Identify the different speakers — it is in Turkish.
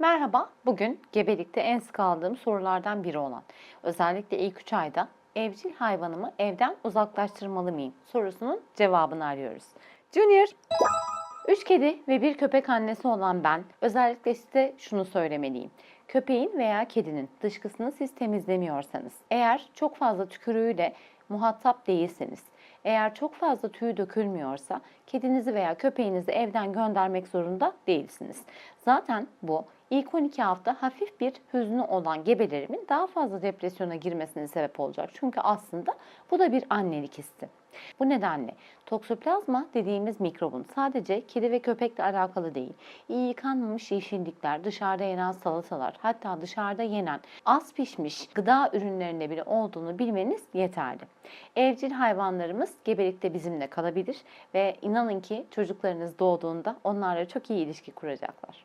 Speaker 1: Merhaba, bugün gebelikte en sık aldığım sorulardan biri olan, özellikle ilk 3 ayda evcil hayvanımı evden uzaklaştırmalı mıyım sorusunun cevabını arıyoruz. Junior, 3 kedi ve bir köpek annesi olan ben özellikle size şunu söylemeliyim. Köpeğin veya kedinin dışkısını siz temizlemiyorsanız, eğer çok fazla tükürüğüyle muhatap değilseniz, eğer çok fazla tüy dökülmüyorsa kedinizi veya köpeğinizi evden göndermek zorunda değilsiniz. Zaten bu ilk 12 hafta hafif bir hüznü olan gebelerimin daha fazla depresyona girmesine sebep olacak. Çünkü aslında bu da bir annelik hissi. Bu nedenle toksoplazma dediğimiz mikrobun sadece kedi ve köpekle alakalı değil. İyi yıkanmamış yeşillikler, dışarıda yenen salatalar, hatta dışarıda yenen az pişmiş gıda ürünlerinde bile olduğunu bilmeniz yeterli. Evcil hayvanlarımız gebelikte bizimle kalabilir ve inanın ki çocuklarınız doğduğunda onlarla çok iyi ilişki kuracaklar.